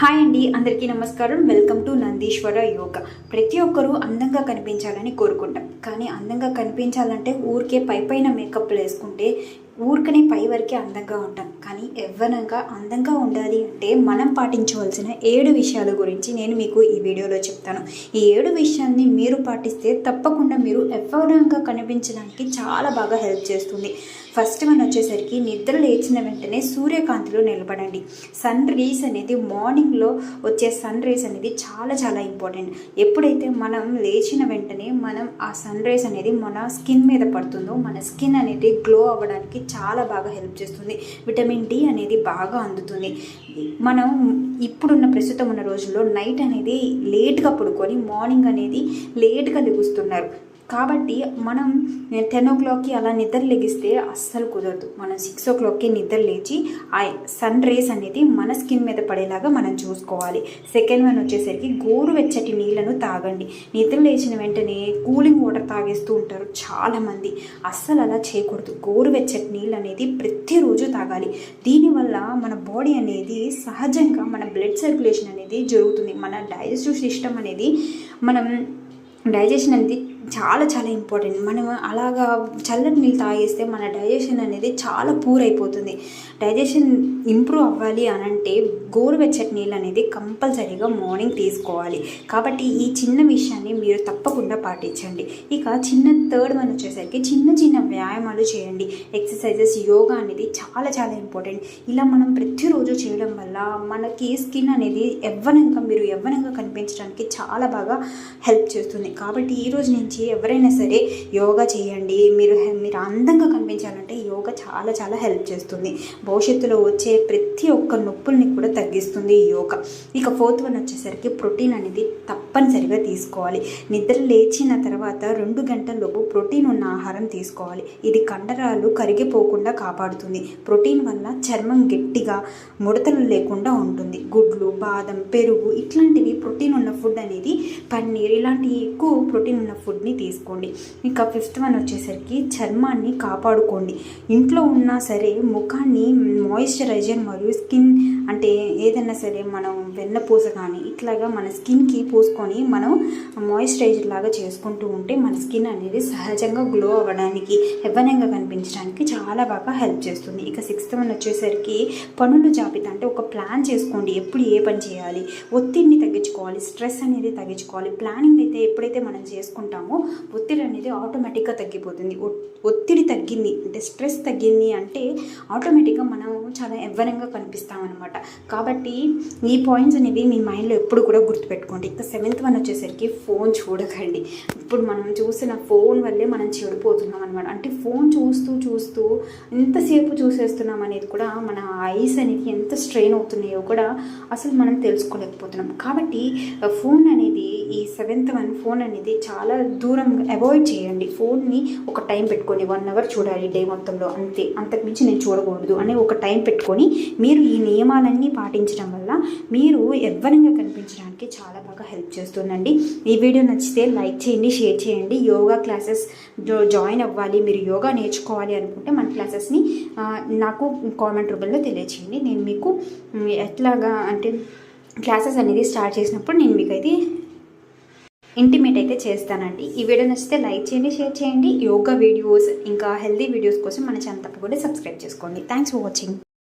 Hi అండి అందరికీ నమస్కారం. Welcome to Nandeeshwara yoga. ప్రతి ఒక్కరూ అందంగా కనిపించాలని కోరుకుంటాం. కానీ అందంగా కనిపించాలంటే ఊరికే పై పైన మేకప్లు వేసుకుంటే ఊరికనే పై వరకే అందంగా ఉంటాం. కానీ ఎవ్వనంగా అందంగా ఉండాలి అంటే మనం పాటించవలసిన ఏడు విషయాల గురించి నేను మీకు ఈ వీడియోలో చెప్తాను. ఈ ఏడు విషయాన్ని మీరు పాటిస్తే తప్పకుండా మీరు ఎవ్వనంగా కనిపించడానికి చాలా బాగా హెల్ప్ చేస్తుంది. ఫస్ట్ వన్ వచ్చేసరికి నిద్ర లేచిన వెంటనే సూర్యకాంతిలో నిలబడండి. సన్ రేస్ అనేది మార్నింగ్లో వచ్చే సన్ రేస్ అనేది చాలా చాలా ఇంపార్టెంట్. ఎప్పుడైతే మనం లేచిన వెంటనే మనం ఆ సన్ రేస్ అనేది మన స్కిన్ మీద పడుతుందో మన స్కిన్ అనేది గ్లో అవ్వడానికి చాలా బాగా హెల్ప్ చేస్తుంది. విటమిన్ డి అనేది బాగా అందుతుంది. మనం ఇప్పుడున్న ప్రస్తుతం ఉన్న రోజుల్లో నైట్ అనేది లేట్గా పడుకొని మార్నింగ్ అనేది లేట్గా దిగుస్తున్నారు కాబట్టి మనం టెన్ ఓ క్లాక్కి అలా నిద్ర లెగిస్తే అస్సలు కుదరదు. మనం సిక్స్ ఓ క్లాక్కి నిద్ర లేచి ఆ సన్ రేస్ అనేది మన స్కిన్ మీద పడేలాగా మనం చూసుకోవాలి. సెకండ్ వన్ వచ్చేసరికి గోరువెచ్చటి నీళ్ళను తాగండి. నిద్ర లేచిన వెంటనే కూలింగ్ వాటర్ తాగేస్తూ ఉంటారు చాలామంది అస్సలు అలా చేయకూడదు. గోరువెచ్చటి నీళ్ళు అనేది ప్రతిరోజు తాగాలి. దీనివల్ల మన బాడీ అనేది సహజంగా మన బ్లడ్ సర్క్యులేషన్ అనేది జరుగుతుంది. మన డైజెస్టివ్ సిస్టమ్ అనేది మనం డైజెషన్ అనేది చాలా చాలా ఇంపార్టెంట్ మనం అలాగా చల్లటి నీళ్ళు తాగేస్తే మన డైజెషన్ అనేది చాలా పూర్ అయిపోతుంది. డైజెషన్ ఇంప్రూవ్ అవ్వాలి అని అంటే గోరువెచ్చటి నీళ్ళు అనేది కంపల్సరీగా మార్నింగ్ తీసుకోవాలి. కాబట్టి ఈ చిన్న విషయాన్ని మీరు తప్పకుండా పాటించండి. ఇక చిన్న థర్డ్ వన్ వచ్చేసరికి చిన్న చిన్న వ్యాయామాలు చేయండి. ఎక్సర్సైజెస్ యోగా అనేది చాలా చాలా ఇంపార్టెంట్ ఇలా మనం ప్రతిరోజు చేయడం వల్ల మనకి స్కిన్ అనేది ఎవ్వనంగా మీరు ఎవ్వనంగా కనిపించడానికి చాలా బాగా హెల్ప్ చేస్తుంది. కాబట్టి ఈరోజు నేను నుంచి ఎవరైనా సరే యోగా చేయండి. మీరు మీరు అందంగా కనిపించాలంటే యోగా చాలా చాలా హెల్ప్ చేస్తుంది. భవిష్యత్తులో వచ్చే ప్రతి ఒక్క నొప్పుల్ని కూడా తగ్గిస్తుంది ఈ యోగా. ఇక ఫోర్త్ వన్ వచ్చేసరికి ప్రోటీన్ అనేది తప్పనిసరిగా తీసుకోవాలి. నిద్ర లేచిన తర్వాత రెండు గంటలలోపు ప్రోటీన్ ఉన్న ఆహారం తీసుకోవాలి. ఇది కండరాలు కరిగిపోకుండా కాపాడుతుంది. ప్రోటీన్ వల్ల చర్మం గట్టిగా ముడతలు లేకుండా ఉంటుంది. గుడ్లు బాదం పెరుగు ఇట్లాంటివి ప్రోటీన్ ఉన్న ఫుడ్ అనేది పన్నీర్ ఇలాంటి ఎక్కువ ప్రోటీన్ ఉన్న ఫుడ్ ఫుడ్ని తీసుకోండి. ఇక ఫిఫ్త్ వన్ వచ్చేసరికి చర్మాన్ని కాపాడుకోండి. ఇంట్లో ఉన్నా సరే ముఖాన్ని మాయిశ్చరైజర్ మరియు స్కిన్ అంటే ఏదైనా సరే మనం వెన్నపూస కానీ ఇట్లాగా మన స్కిన్కి పూసుకొని మనం మాయిశ్చరైజర్ లాగా చేసుకుంటూ ఉంటే మన స్కిన్ అనేది సహజంగా గ్లో అవ్వడానికి యవ్వనంగా కనిపించడానికి చాలా బాగా హెల్ప్ చేస్తుంది. ఇక సిక్స్త్ వన్ వచ్చేసరికి పనులు జాబితా అంటే ఒక ప్లాన్ చేసుకోండి. ఎప్పుడు ఏ పని చేయాలి ఒత్తిడిని తగ్గించుకోవాలి స్ట్రెస్ అనేది తగ్గించుకోవాలి. ప్లానింగ్ అయితే ఎప్పుడైతే మనం చేసుకుంటామో ఒత్తిడి అనేది ఆటోమేటిక్గా తగ్గిపోతుంది. ఒత్తిడి తగ్గింది అంటే స్ట్రెస్ తగ్గింది అంటే ఆటోమేటిక్గా మనం చాలా యవ్వనంగా కనిపిస్తాం అనమాట కాబట్టి ఈ పాయింట్స్ అనేవి మీ మైండ్లో ఎప్పుడు కూడా గుర్తుపెట్టుకోండి. ఇంకా సెవెంత్ వన్ వచ్చేసరికి ఫోన్ చూడకండి. ఇప్పుడు మనం చూసిన ఫోన్ వల్లే మనం చెడిపోతున్నాం అనమాట అంటే ఫోన్ చూస్తూ చూస్తూ ఎంతసేపు చూసేస్తున్నాం అనేది కూడా మన ఐస్ అనేది ఎంత స్ట్రెయిన్ అవుతున్నాయో కూడా అసలు మనం తెలుసుకోలేకపోతున్నాం. కాబట్టి ఫోన్ అనేది ఈ సెవెంత్ వన్ ఫోన్ అనేది చాలా దూరం అవాయిడ్ చేయండి. ఫోన్ని ఒక టైం పెట్టుకొని వన్ అవర్ చూడాలి డే మొత్తంలో. అంతే. అంతకుమించి నేను చూడకూడదు అనే ఒక టైం పెట్టుకొని మీరు ఈ నియమాలన్నీ పాటించడం వల్ల మీరు యవ్వనంగా కనిపించడానికి చాలా బాగా హెల్ప్ చేస్తుందండి. ఈ వీడియో నచ్చితే లైక్ చేయండి షేర్ చేయండి. యోగా క్లాసెస్ జాయిన్ అవ్వాలి. మీరు యోగా నేర్చుకోవాలి అనుకుంటే మన క్లాసెస్ని నాకు కామెంట్ రూపంలో తెలియచేయండి. నేను మీకు ఎట్లాగా అంటే క్లాసెస్ అనేది స్టార్ట్ చేసినప్పుడు నేను మీకైతే ఇంటిమేట్ అయితే చేస్తానండి. ఈ వీడియో నచ్చితే లైక్ చేయండి షేర్ చేయండి. యోగా వీడియోస్ ఇంకా హెల్దీ వీడియోస్ కోసం మన ఛానల్ తప్పకుండా సబ్స్క్రైబ్ చేసుకోండి. Thanks for watching